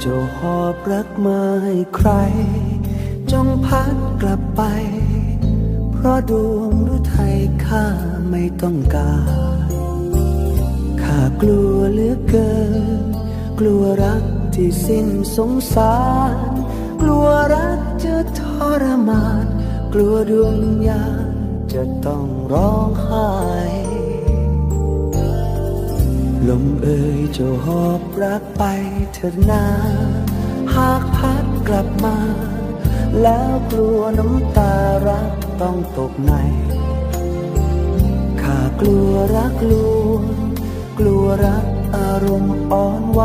เจ้าหอบรักมาให้ใคร จงพัดกลับไป เพราะดวงรือไทยข้าไม่ต้องการ ข้ากลัวเหลือเกิน กลัวรักที่สิ้นสงสาร กลัวรักจะทรมาน กลัวดวงวิญญาจะต้องร้องไห้ เอ่ยเจ้าหอบรักไปเถิดนาหากพัดกลับมา แล้วกลัวน้ำตารักต้องตกในข้ากลัวรักลวงกลัวรักอารมณ์อ่อนไหว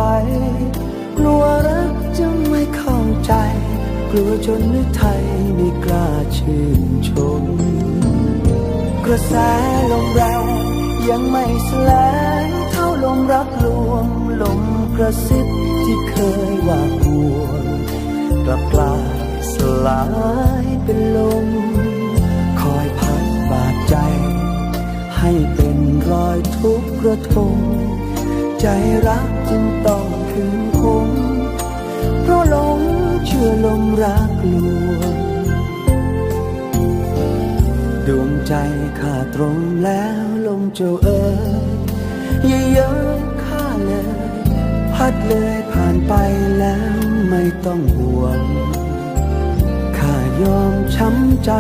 กลัวรักจะไม่เข้าใจ กลัวจนนึกไทยไม่กล้าชื่นชมกระแสลมแรง ยังไม่แสลงเท่าลมรักลวงลมกระซิบที่เคยว่าห่วงกลับกลายสลายเป็นลม คอยพัดบาดใจ ให้เป็นรอยทุกข์ระทมใจรักจึงต้องคืนคงเพราะหลงเชื่อลมรักลวง งใจข้าตรงแล้วลงเจ้าเอ๋ยอย่าเย้ยข้าเลย พัดเลยผ่านไปแล้วไม่ต้องห่วง ข้ายอมช้ำใจ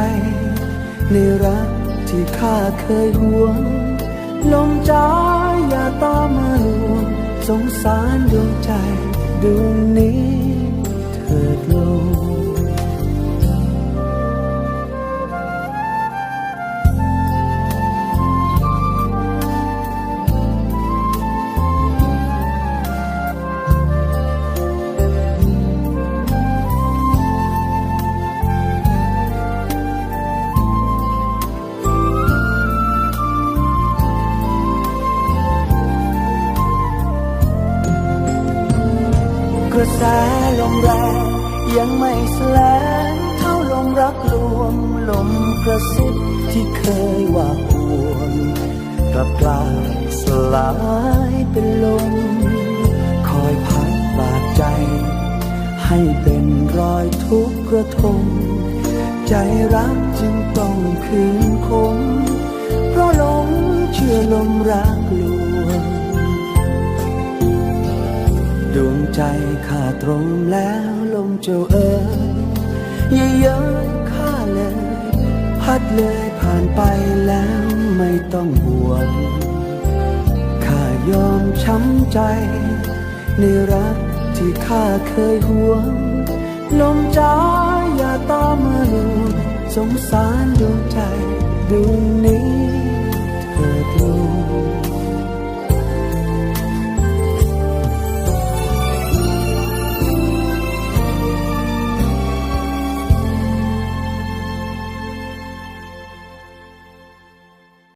ในรักที่ข้าเคยห่วง ลมจ้าอย่าตามมาลวงสงสารดวงใจดวงนี้เถิดลง แสลมแรงยังไม่แสลงเท่าลมรักลวงลมกระซิบที่เคยว่าห่วงกลับกลายสลายเป็นลม คอยพัดบาดใจ ให้เป็นรอยทุกข์กระทมใจรักจึงต้องคืนคงเพราะหลงเชื่อลมรักลวง ใจข้าตรงแล้วลมเจ้าเอ๋ยอย่าเย้ยข้าเลย พัดเลยผ่านไปแล้วไม่ต้องห่วงข้ายอมช้ำใจ ในรักที่ข้าเคยหวง ลมจ้าอย่าตามมาลวงสงสารดวงใจดวงนี้